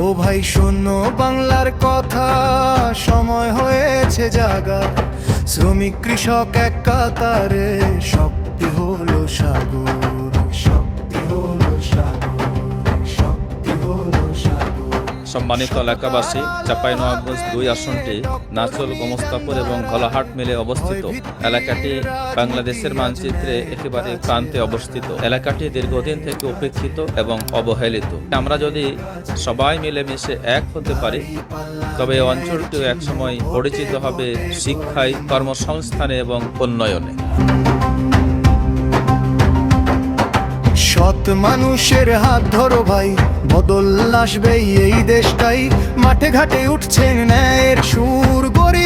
ও ভাই শোনো বাংলার কথা। সময় হয়েছে জাগা। শ্রমিক কৃষক এক কাতারে শক্তি সম্মানিত এলাকাবাসী, চাঁপাইনবাবগঞ্জ দুই আসনটি নাচল গোমস্তাপুর এবং ঘোলাহাট মিলে অবস্থিত। এলাকাটি বাংলাদেশের মানচিত্রে একেবারে প্রান্তে অবস্থিত। এলাকাটি দীর্ঘদিন থেকে উপেক্ষিত এবং অবহেলিত। আমরা যদি সবাই মিলেমিশে এক হতে পারি, তবে অঞ্চলটিও একসময় পরিচিত হবে শিক্ষায়, কর্মসংস্থানে এবং উন্নয়নে। সৎ মানুষের হাত ধরো ভাই, বদল আসবে এই দেশটাই। মাঠে ঘাটে উঠছে ন্যায়ের সুর, গরিব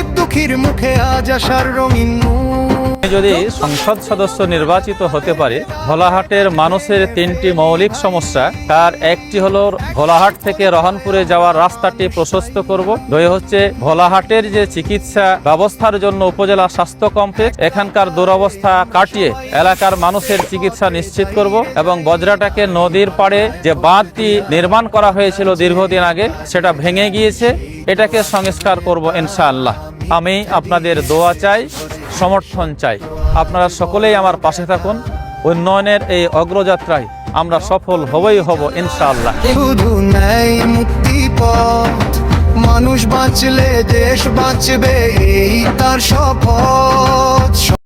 দুঃখীর মুখে আজ আসার রঙিন যদি সংসদ সদস্য নির্বাচিত হতে পারে, ভোলাহাটের মানুষের তিনটি মৌলিক সমস্যা, তার একটি হলো ভোলাহাট থেকে রহনপুরে যাওয়ার রাস্তাটি প্রশস্ত করব। দুই হচ্ছে ভোলাহাটের যে চিকিৎসা ব্যবস্থার জন্য উপজেলা স্বাস্থ্য কমপ্লেক্স, এখানকার দুরবস্থা কাটিয়ে এলাকার মানুষের চিকিৎসা নিশ্চিত করব এবং বজরাটাকে নদীর পাড়ে যে বাঁধটি নির্মাণ করা হয়েছিল দীর্ঘদিন আগে, সেটা ভেঙে গিয়েছে। এটাকে সংস্কার করব ইনশাআল্লাহ। আমি আপনাদের দোয়া চাই, সমর্থন চাই। আপনারা সকলেই আমার পাশে থাকুন। উন্নয়নের এই অগ্রযাত্রায় আমরা সফল হবই হব, ইনশাআল্লাহ। মানুষ বাঁচলে দেশ বাঁচবে, এই তার শপথ।